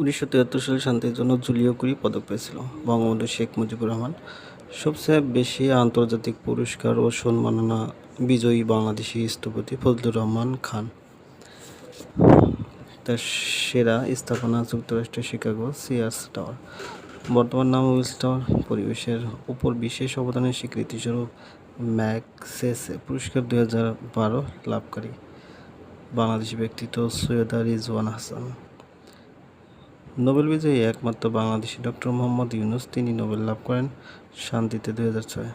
উনিশশো তিয়াত্তর সালে শান্তির জন্য জুলিও কুরি পদক পেয়েছিল, বঙ্গবন্ধু শেখ মুজিবুর রহমান। সবচেয়ে বেশি আন্তর্জাতিক পুরস্কার ও সম্মাননা বিজয়ী বাংলাদেশি স্থপতি ফজলুর রহমান খান। তার সেরা স্থাপনা যুক্তরাষ্ট্রের শিকাগো সিয়ার্স টাওয়ার। বর্তমান নাম উইলস টাওয়ার। পরিবেশের উপর বিশেষ অবদানের স্বীকৃতিস্বরূপ ম্যাকসেসে পুরস্কার দু হাজার বারো লাভকারী বাংলাদেশি ব্যক্তিত্ব সৈয়দা রিজওয়ান হাসান। নোবেল বিজয়ী একমাত্র বাংলাদেশি ডক্টর মোহাম্মদ ইউনুস। তিনি নোবেল লাভ করেন শান্তিতে দুই হাজার ছয়।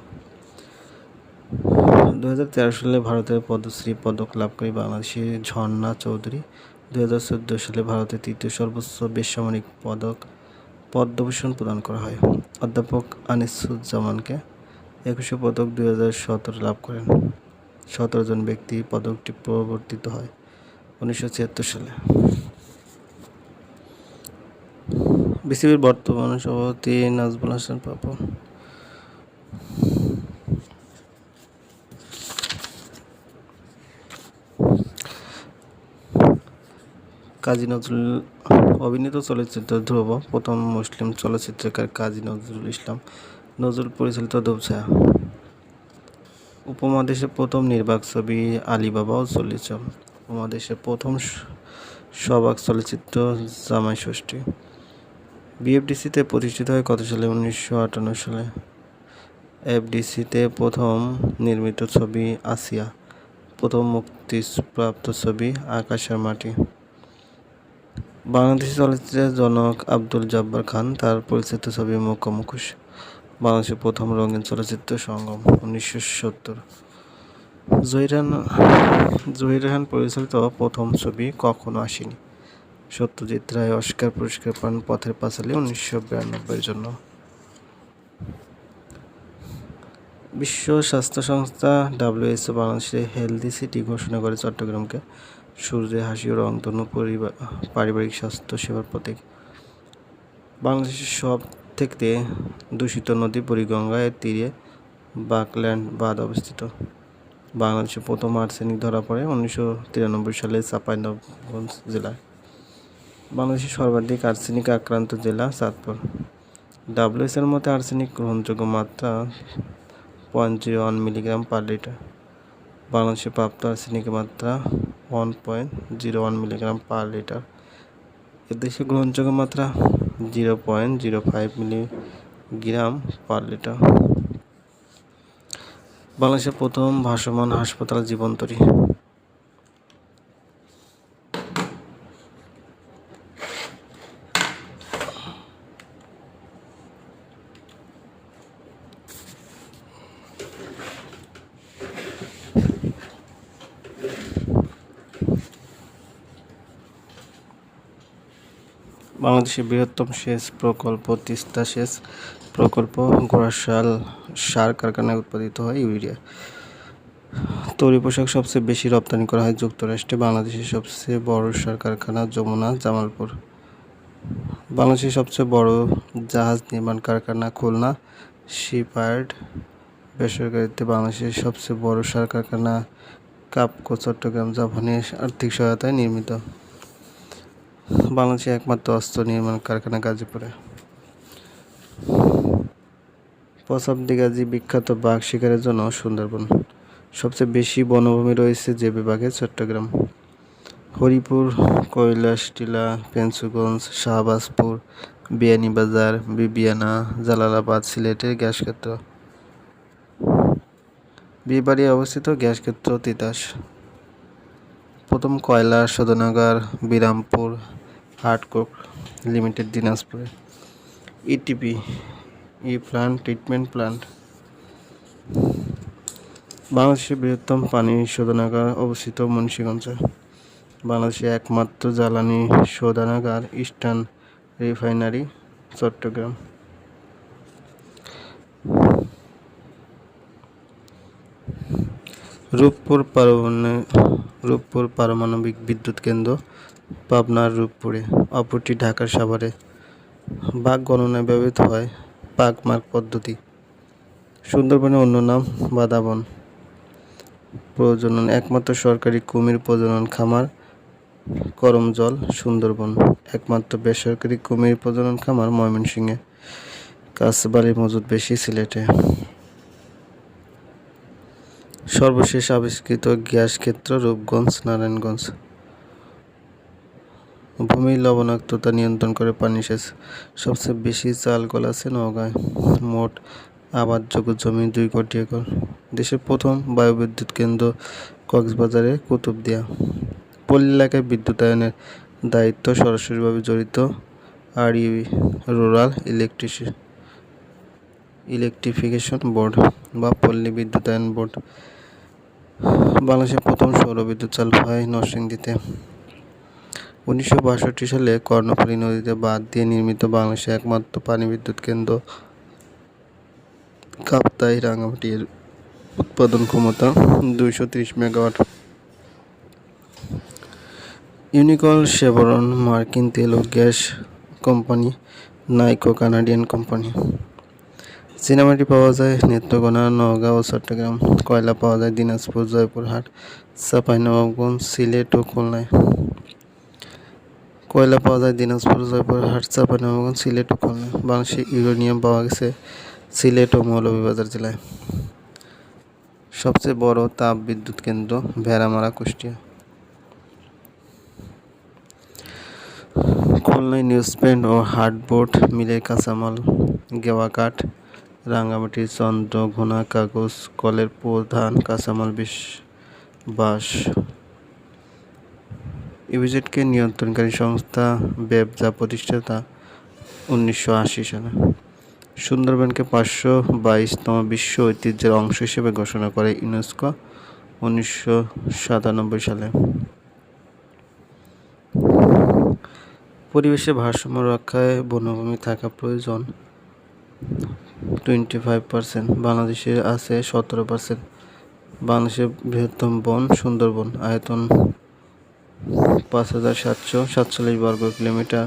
দু সালে ভারতের পদ্মশ্রী পদক লাভকারী বাংলাদেশি ঝর্ণা চৌধুরী। দু হাজার চোদ্দ সালে ভারতের তৃতীয় সর্বোচ্চ বেসামরিক পদক পদ্মভূষণ প্রদান করা হয়। অধ্যাপক আনিসুজ্জামানকে একুশে পদক দুই হাজার সতেরো লাভ করেন। সতেরো জন ব্যক্তি পদকটি প্রবর্তিত হয় উনিশশো ছিয়াত্তর সালে। বিসিবির বর্তমান সভাপতি নাজমুল হাসান পাপন কাজী নজরুল অভিনীত চলচ্চিত্র ধ্রুব, প্রথম মুসলিম চলচ্চিত্রকার কাজী নজরুল ইসলাম, নজরুল পরিচালিত দুবছায়া উপমহাদেশের প্রথম নির্বাক ছবি আলিবাবা ও চল্লিশ উপমহাদেশের প্রথম সবাক চলচ্চিত্র জামাই ষষ্ঠী। বিএফডিসিতে প্রতিষ্ঠিত হয় কত সালে? উনিশশো আটান্ন সালে। এফডিসিতে প্রথম নির্মিত ছবি আসিয়া, প্রথম মুক্তিপ্রাপ্ত ছবি আকাশের মাটি। বাংলাদেশি চলচ্চিত্রের জনক আব্দুল জব্বার খান তার পরিচিত ছবি মুখ্য মুখোশ, বাংলাদেশের প্রথম রঙিন চলচ্চিত্র সঙ্গম, উনিশশো সত্তর। জহিরান জহির পরিচালিত প্রথম ছবি কখনো আসেনি। সত্যজিৎ রায় অস্কার পুরস্কার পান পথের পাঁচালী উনিশশো বিরানব্বইয়ের জন্য। বিশ্ব স্বাস্থ্য সংস্থা ডাব্লিউএইচও বাংলাদেশে হেলদি সিটি ঘোষণা করে চট্টগ্রামকে। সূর্যে হাসি ও রংধনু পরিবা- পারিবারিক স্বাস্থ্য সেবার প্রতীক। বাংলাদেশের সব থেকে দূষিত নদী বুড়িগঙ্গা এর তীরে বাকল্যান্ড বাঁধ অবস্থিত। বাংলাদেশে প্রথম আর্সেনিক ধরা পড়ে উনিশশো তিরানব্বই সালে চাঁপাইনবাবগঞ্জ জেলায়। বাংলাদেশের সর্বাধিক আর্সেনিক আক্রান্ত জেলা চাঁদপুর ডাব্লিউএসের মতে আর্সেনিক গ্রহণযোগ্য মাত্রা point zero one milligram per litre বাংলাদেশে প্রাপ্ত আর্সেনিকের মাত্রা one point zero one milligram per litre এদেশে গ্রহণযোগ্য মাত্রা zero point zero five milligram per litre বাংলাদেশের প্রথম ভাসমান হাসপাতাল জীবন্তরী বাংলাদেশের বৃহত্তম সেচ প্রকল্প, তিস্তা সেচ প্রকল্প গোড়াশাল সার কারখানায় উৎপাদিত হয় ইউরিয়া। তৈরি পোশাক সবচেয়ে বেশি রপ্তানি করা হয় যুক্তরাষ্ট্রে। বাংলাদেশের সবচেয়ে বড় সার কারখানা যমুনা, জামালপুর। বাংলাদেশের সবচেয়ে বড় জাহাজ নির্মাণ কারখানা খুলনা শিপয়ার্ড বেসরকারিতে বাংলাদেশের সবচেয়ে বড় সার কারখানা কাপকো, চট্টগ্রাম জাপানের আর্থিক সহায়তায় নির্মিত। বাংলাদেশের একমাত্র অস্ত্র নির্মাণ কারখানা গাজীপুরে। পশাবদি গাজী বিখ্যাত বাঘ শিকারের জন্য সুন্দরবন। সবচেয়ে বেশি বনভূমি রয়েছে যে বিভাগে চট্টগ্রাম। হরিপুর কৈলাসটিলা পেন্সুগঞ্জ শাহবাজপুর, বিয়ানীবাজার, বিবিয়ানা, জালালাবাদ, সিলেটের গ্যাস ক্ষেত্র। বিয়েবাড়ি অবস্থিত গ্যাস ক্ষেত্র তিতাস। প্রথম কয়লা শোধনাগার বিরামপুর হার্ডকোক লিমিটেড, দিনাজপুরে। ইটিপি ই প্লান্ট, ট্রিটমেন্ট প্লান্ট। বাংলাদেশের বৃহত্তম পানি শোধনাগার অবস্থিত মুন্সিগঞ্জে। বাংলাদেশের একমাত্র জ্বালানি শোধনাগার ইস্টার্ন রিফাইনারি, চট্টগ্রাম। রূপপুর পারমাণবিক রূপপুর পারমাণবিক বিদ্যুৎ কেন্দ্র পাবনার রূপপুরে, অপরটি ঢাকার সাভারে। বাঘ গণনায় ব্যবহৃত হয় পাক মার্ক পদ্ধতি। সুন্দরবনের অন্য নাম বাদাবন। প্রজনন একমাত্র সরকারি কুমির প্রজনন খামার করমজল সুন্দরবন। একমাত্র বেসরকারি কুমির প্রজনন খামার ময়মনসিংহে। কাঁচবালির মজুদ বেশি সিলেটে। সর্বশেষ আবিষ্কৃত গ্যাস ক্ষেত্র রূপগঞ্জ, নারায়ণগঞ্জ। ভূমির লবণাক্ততা নিয়ন্ত্রণ করে পানি সেচ। সবচেয়ে বেশি চাল কল আছে নওগাঁয়। মোট আবাদযোগ্য জমি দুই কোটি একর। দেশের প্রথম বায়ুবিদ্যুৎ কেন্দ্র কক্সবাজারে কুতুবদিয়া। পল্লী এলাকায় বিদ্যুতায়নের দায়িত্ব সরাসরিভাবে জড়িত আর রুরাল ইলেকট্রিসি ইলেকট্রিফিকেশন বোর্ড বা পল্লী বিদ্যুতায়ন বোর্ড। বাংলাদেশের প্রথম সৌর বিদ্যুৎ চালু হয় নরসিংদীতে। উনিশশো বাষট্টি সালে কর্ণফুলী নদীতে বাঁধ দিয়ে নির্মিত বাংলাদেশের একমাত্র পানি বিদ্যুৎ কেন্দ্র কাপ্তাই রাঙামাটির উৎপাদন ক্ষমতা দুইশো ত্রিশ মেগাওয়াট। ইউনিকল শেভরন মার্কিন তেল ও gas company, Niko Canadian company. চীনামাটি পাওয়া যায় নেত্রকোনা, নওগাঁ ও চট্টগ্রাম। কয়লা পাওয়া যায় দিনাজপুর, জয়পুরহাট, চাঁপাইনবাবগঞ্জ, সিলেট ও খুলনায়। কয়লা পাওয়া যায়? দিনাজপুর, জয়পুর জয়পুরহাট চাঁপাইনবাবগঞ্জ সিলেট ও খুলনায় বাংলাদেশে ইউরেনিয়াম পাওয়া গেছে সিলেট ও মৌলভীবাজার জেলায়। সবচেয়ে বড় তাপ বিদ্যুৎ কেন্দ্র ভেড়ামারা, কুষ্টিয়া। খুলনায় নিউজপ্রিন্ট ও হার্ডবোর্ড মিলের কাঁচামাল, গেওয়া কাঠ রাঙ্গামাটির চন্দ্রঘোনা, কাগজ, কলের প্রধান কাঁচামাল বিশ বাঁশ। ইভিজেটকে নিয়ন্ত্রণকারী সংস্থা ব্যবসা প্রতিষ্ঠাতা উনিশশো আশি সালে। সুন্দরবনকে পাঁচশো বাইশতম বিশ্ব ঐতিহ্যের অংশ হিসেবে ঘোষণা করে ইউনেস্কো উনিশশো সাতানব্বই সালে। পরিবেশের ভারসাম্য রক্ষায় বনভূমি থাকা প্রয়োজন টোয়েন্টি ফাইভ পার্সেন্ট। বাংলাদেশে আছে সতেরো পার্সেন্ট। বাংলাদেশের বৃহত্তম বন সুন্দরবন, আয়তন পাঁচ হাজার সাতশো, সাতচল্লিশ বর্গ কিলোমিটার,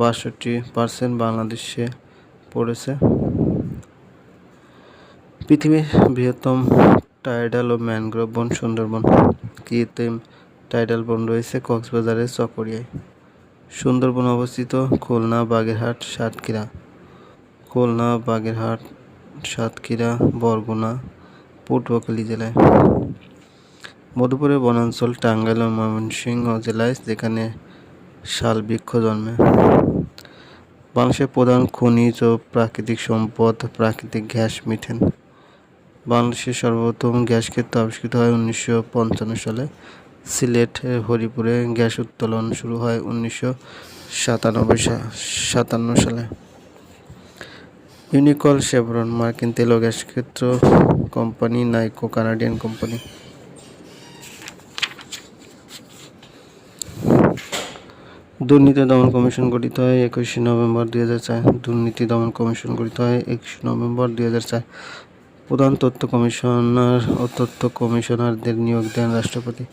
বাষট্টি পার্সেন্ট বাংলাদেশে পড়েছে। পৃথিবীর বৃহত্তম টাইডাল ও ম্যানগ্রোভ বন সুন্দরবন, কৃত্রিম টাইডাল বন রয়েছে কক্সবাজারের চকরিয়ায়। সুন্দরবন অবস্থিত খুলনা, বাগেরহাট, সাতক্ষীরা। খুলনা, বাগেরহাট, সাতক্ষীরা, বরগুনা, পটুয়াখালী জেলায়। মধুপুরের বনাঞ্চল, টাঙ্গাইল ময়মনসিংহ জেলায় যেখানে শাল বৃক্ষ জন্মে। বাংলাদেশের প্রধান খনিজ ও প্রাকৃতিক সম্পদ, প্রাকৃতিক গ্যাস, মিথেন। বাংলাদেশের সর্বপ্রথম গ্যাস ক্ষেত্র আবিষ্কৃত হয় উনিশশো পঞ্চান্ন সালে। সিলেট, হরিপুরে গ্যাস উত্তোলন শুরু হয় উনিশশো সাতানব্বই সাতান্ন সালে। ইউনিকল শেভরন মার্কিন তেল গ্যাস ক্ষেত্র কোম্পানি, নাইকো কানাডিয়ান কোম্পানি। দুর্নীতি দমন কমিশন গঠিত হয় একুশে নভেম্বর দুই হাজার চার। দুর্নীতি দমন কমিশন গঠিত হয় একুশে নভেম্বর দুই হাজার চার। প্রধান তথ্য কমিশনার ও তথ্য কমিশনারদের নিয়োগ দেন রাষ্ট্রপতি।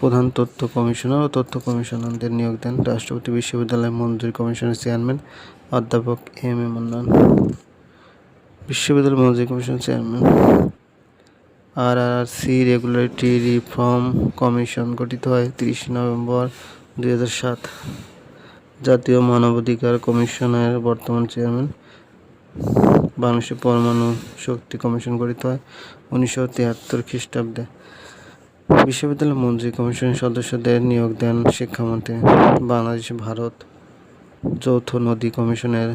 প্রধান তথ্য কমিশনার ও তথ্য কমিশনারদের নিয়োগ দেন রাষ্ট্রপতি বিশ্ববিদ্যালয় মঞ্জুরি কমিশনের চেয়ারম্যান অধ্যাপক এম এ মান্নান। বিশ্ববিদ্যালয় মঞ্জুরি commission chairman R R C regulatory reform commission গঠিত হয় তিরিশে নভেম্বর দুই হাজার সাত জাতীয় মানবাধিকার কমিশনের বর্তমান চেয়ারম্যান। বাংলাদেশের পরমাণু শক্তি কমিশন গঠিত হয় উনিশশো তিয়াত্তর খ্রিস্টাব্দে। বিশ্ববিদ্যালয় মন্ত্রী কমিশনের সদস্যদের নিয়োগ দেন শিক্ষামন্ত্রী। বাংলাদেশ ভারত যৌথ নদী কমিশনের